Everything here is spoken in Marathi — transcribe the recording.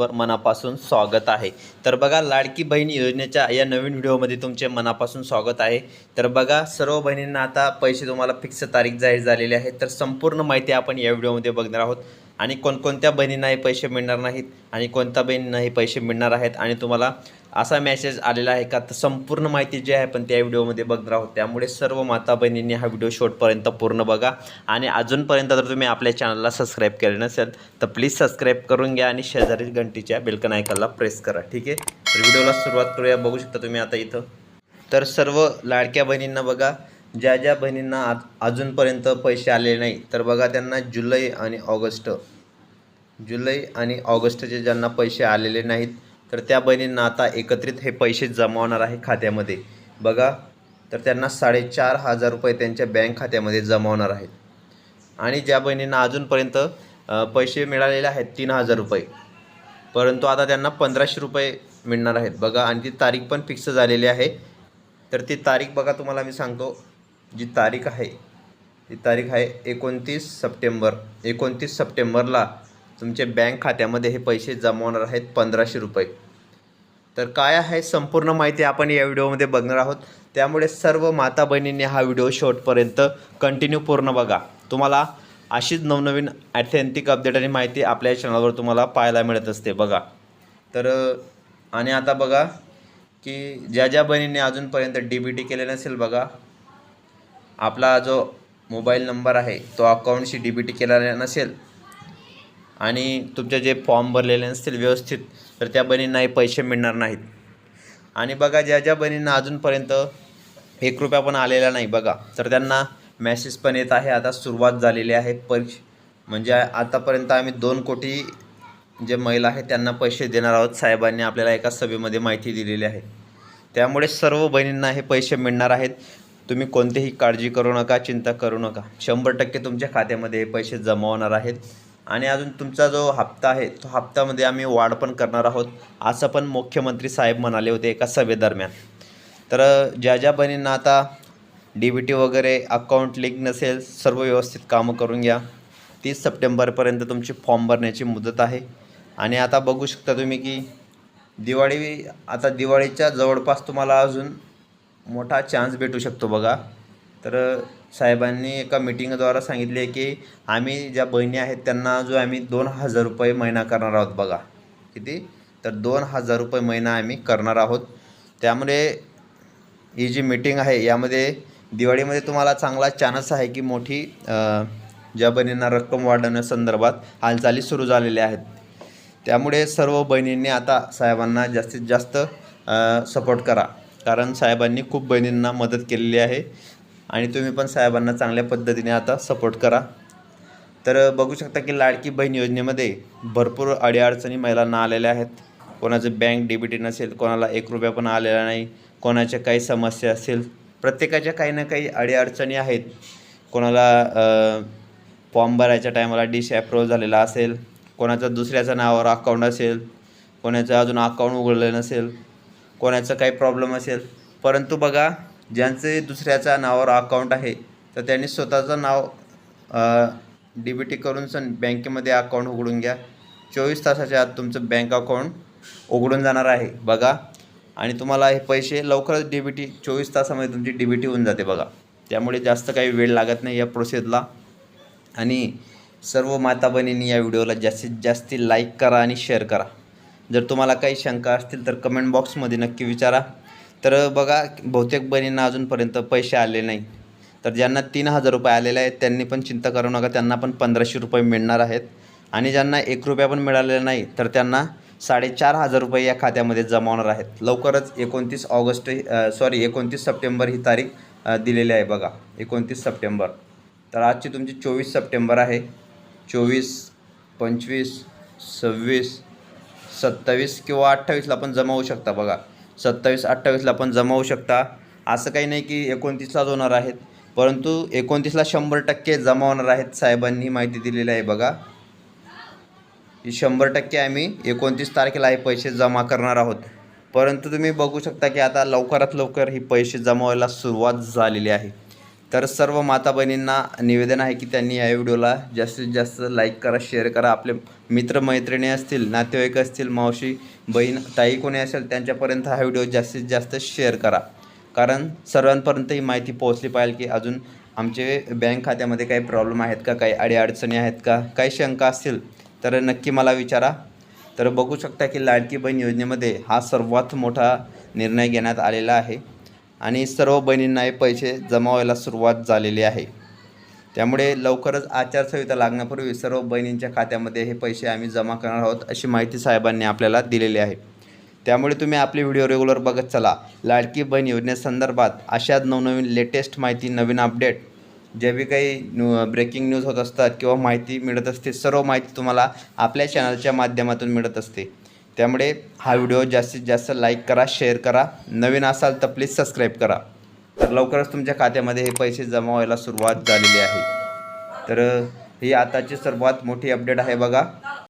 वर मनापासून स्वागत आहे. तर बघा लाडकी बहीण योजनेच्या या नवीन व्हिडिओमध्ये तुमचे मनापासून स्वागत आहे. तर बघा सर्व बहिणींना आता पैसे तुम्हाला फिक्स तारीख जाहीर झालेली आहे. तर संपूर्ण माहिती आपण या व्हिडिओमध्ये बघणार आहोत. आणि कोणकोणत्या बहिणींना हे पैसे मिळणार नाहीत आणि कोणत्या बहिणींना हे पैसे मिळणार आहेत आणि तुम्हाला असा मेसेज आलेला आहे का? तर संपूर्ण माहिती जी आहे पण त्या व्हिडिओमध्ये बघणार आहोत. त्यामुळे सर्व माता बहिणींनी हा व्हिडिओ शेवटपर्यंत पूर्ण बघा. आणि अजूनपर्यंत जर तुम्ही आपल्या चॅनलला सबस्क्राईब केले नसेल तर प्लीज सबस्क्राईब करून घ्या आणि शेजारी घंटीच्या बेलकन आयकनला प्रेस करा. ठीक आहे? तर व्हिडिओला सुरुवात करूया. बघू शकता तुम्ही आता इथं. तर सर्व लाडक्या बहिणींना बघा. ज्या ज्या बहिणींना आज अजूनपर्यंत पैसे आले नाही तर बघा त्यांना जुलै आणि ऑगस्ट. जुलै आणि ऑगस्टचे ज्यांना पैसे आलेले नाहीत तर त्या बहिणींना आता एकत्रित हे पैसे जमा होणार आहे खात्यामध्ये. बघा तर त्यांना साडेचार हजार रुपये त्यांच्या बँक खात्यामध्ये जमा होणार आहेत. आणि ज्या बहिणींना अजूनपर्यंत पैसे मिळालेले आहेत तीन हजार रुपये. परंतु आता त्यांना पंधराशे रुपये मिळणार आहेत. बघा आणि ती तारीख पण फिक्स झालेली आहे. तर ती तारीख बघा तुम्हाला मी सांगतो. जी तारीख आहे ती तारीख आहे एकोणतीस सप्टेंबर. एकोणतीस सप्टेंबरला तुमचे बँक खात्यामध्ये हे पैसे जमा होणार आहेत पंधराशे रुपये. तर काय आहे संपूर्ण माहिती आपण या व्हिडिओमध्ये बघणार आहोत. त्यामुळे सर्व माता बहिणींनी हा व्हिडिओ शेवटपर्यंत कंटिन्यू पूर्ण बघा. तुम्हाला अशीच नवनवीन ॲथेंटिक अपडेट आणि माहिती आपल्या चॅनलवर तुम्हाला पाहायला मिळत असते बघा. तर आणि आता बघा की ज्या ज्या बहिणींनी अजूनपर्यंत डी बी टी केले नसेल बघा आपला जो मोबाईल नंबर आहे तो अकाउंटशी डी बी टी केलेला नसेल आणि तुमचे जे फॉर्म भरलेले नसतील व्यवस्थित तर त्या बहिणींना हे पैसे मिळणार नाहीत. आणि बघा ज्या ज्या बहिणींना अजूनपर्यंत एक रुपया पण आलेला नाही बघा तर त्यांना मॅसेज पण येत आहे. आता सुरुवात झालेली आहे परीक्ष म्हणजे आतापर्यंत आम्ही दोन कोटी जे महिला आहेत त्यांना पैसे देणार आहोत. साहेबांनी आपल्याला एका सभेमध्ये माहिती दिलेली आहे. त्यामुळे सर्व बहिणींना हे पैसे मिळणार आहेत. तुम्ही कोणतीही काळजी करू नका चिंता करू नका. शंभर टक्के तुमच्या खात्यामध्ये पैसे जमा होणार आहेत. आणि अजून तुमचा जो हप्ता आहे तो हप्त्यामध्ये आम्ही वाढ पण करणार आहोत असं पण मुख्यमंत्री साहेब म्हणाले होते एका सभेदरम्यान. तर ज्या ज्या बहिणींना आता डी बी टी वगैरे अकाउंट लिंक नसेल सर्व व्यवस्थित कामं करून घ्या. तीस सप्टेंबरपर्यंत तुमची फॉर्म भरण्याची मुदत आहे. आणि आता बघू शकता तुम्ही की दिवाळी आता दिवाळीच्या जवळपास तुम्हाला अजून मोठा चान्स भेटू शकतो बघा. तर साहेबांनी एका मिटिंगद्वारा सांगितले की आम्ही ज्या बहिणी आहेत त्यांना जो आम्ही दोन हजार रुपये महिना करणार आहोत बघा. किती? तर दोन हजार रुपये महिना आम्ही करणार आहोत. त्यामुळे ही जी मीटिंग आहे यामध्ये दिवाळीमध्ये तुम्हाला चांगला चान्स आहे की मोठी ज्या बहिणींना रक्कम वाढवण्यासंदर्भात हालचाली सुरू झालेल्या आहेत. त्यामुळे सर्व बहिणींनी आता साहेबांना जास्तीत जास्त सपोर्ट करा. कारण साहेबांनी खूप बहिणींना मदत केलेली आहे. आणि तुम्ही पण साहेबांना चांगल्या पद्धतीने आता सपोर्ट करा. तर बघू शकता की लाडकी बहीण योजनेमध्ये भरपूर अडीअडचणी महिलांना आलेल्या आहेत. कोणाचं बँक डेबिट नसेल कोणाला एक रुपया पण आलेला नाही कोणाच्या काही समस्या असेल प्रत्येकाच्या काही ना काही अडीअडचणी आहेत. कोणाला फॉर्म भरायच्या टायमाला डिश ॲप्रूव्ह झालेला असेल कोणाचं दुसऱ्याच्या नावावर अकाउंट असेल कोणाचं अजून अकाउंट उघडलं नसेल कोणाचं काही प्रॉब्लेम असेल. परंतु बघा ज्यांचे दुसऱ्याच्या नावावर अकाउंट आहे तर त्यांनी स्वतःचं नाव डी बी टी करून सण बँकेमध्ये अकाउंट उघडून घ्या. चोवीस तासाच्या आत तुमचं बँक अकाउंट उघडून जाणार आहे बघा. आणि तुम्हाला हे पैसे लवकरच डी बी टी चोवीस तासामध्ये तुमची डी बी टी होऊन जाते बघा. त्यामुळे जास्त काही वेळ लागत नाही या प्रोसेसला आणि सर्व माता बहिणींनी या व्हिडिओला जास्तीत जास्त लाईक करा आणि शेअर करा. जर तुम्हाला काही शंका असतील तर कमेंट बॉक्समध्ये नक्की विचारा. तर बघा बहुतेक बहिणींना अजूनपर्यंत पैसे आले नाही. तर ज्यांना तीन हजार रुपये आलेले आहेत त्यांनी पण चिंता करू नका. त्यांना पण पंधराशे रुपये मिळणार आहेत. आणि ज्यांना एक रुपया पण मिळालेला नाही तर त्यांना साडेचार हजार रुपये या खात्यामध्ये जमा होणार आहेत. लवकरच एकोणतीस ऑगस्ट सॉरी एकोणतीस सप्टेंबर ही तारीख दिलेली आहे बघा. एकोणतीस सप्टेंबर. तर आजची तुमची चोवीस सप्टेंबर आहे. चोवीस पंचवीस सव्वीस सत्तावीस किंवा अठ्ठावीसला पण जमा होऊ शकता बघा. सत्तावीस अठ्ठावीसला पण जमा होऊ शकता. असं काही नाही की एकोणतीसलाच होणार आहेत. परंतु एकोणतीसला शंभर टक्के जमा होणार आहेत साहेबांनी माहिती दिलेली आहे बघा. ही शंभर टक्के आम्ही एकोणतीस तारखेला हे पैसे जमा करणार आहोत. परंतु तुम्ही बघू शकता की आता लवकरात लवकर ही पैसे जमा व्हायला सुरुवात झालेली आहे. तर सर्व माता बहिणींना निवेदन आहे की त्यांनी या व्हिडिओला जास्तीत जास्त लाईक करा शेअर करा. आपले मित्रमैत्रिणी असतील नातेवाईक असतील मावशी बहीण ताई कोणी असेल त्यांच्यापर्यंत हा व्हिडिओ जास्तीत जास्त शेअर करा. कारण सर्वांपर्यंत ही माहिती पोहोचली पाहिजे की अजून आमचे बँक खात्यामध्ये काही प्रॉब्लेम आहेत का काही अडीअडचणी आहेत का काही शंका असतील तर नक्की मला विचारा. तर बघू शकता की लाडकी बहीण योजनेमध्ये हा सर्वात मोठा निर्णय घेण्यात आलेला आहे. आणि सर्व बहिणींना हे पैसे जमा व्हायला सुरुवात झालेली आहे. त्यामुळे लवकरच आचारसंहिता लागण्यापूर्वी सर्व बहिणींच्या खात्यामध्ये हे पैसे आम्ही जमा करणार आहोत अशी माहिती साहेबांनी आपल्याला दिलेली आहे. त्यामुळे तुम्ही आपले व्हिडिओ रेग्युलर बघत चला. लाडकी बहीण योजनेसंदर्भात अशाच नवनवीन लेटेस्ट माहिती नवीन अपडेट जे बी काही न्यू ब्रेकिंग न्यूज होत असतात किंवा माहिती मिळत असते सर्व माहिती तुम्हाला आपल्या चॅनलच्या माध्यमातून मिळत असते. त्यामुळे हा व्हिडिओ जास्तीत जास्त लाईक करा शेअर करा. नवीन असाल तर प्लीज सबस्क्राईब करा. तर लवकरच तुमच्या खात्यामध्ये हे पैसे जमा व्हायला सुरुवात झालेली आहे. तर ही आताची सर्वात मोठी अपडेट आहे बघा.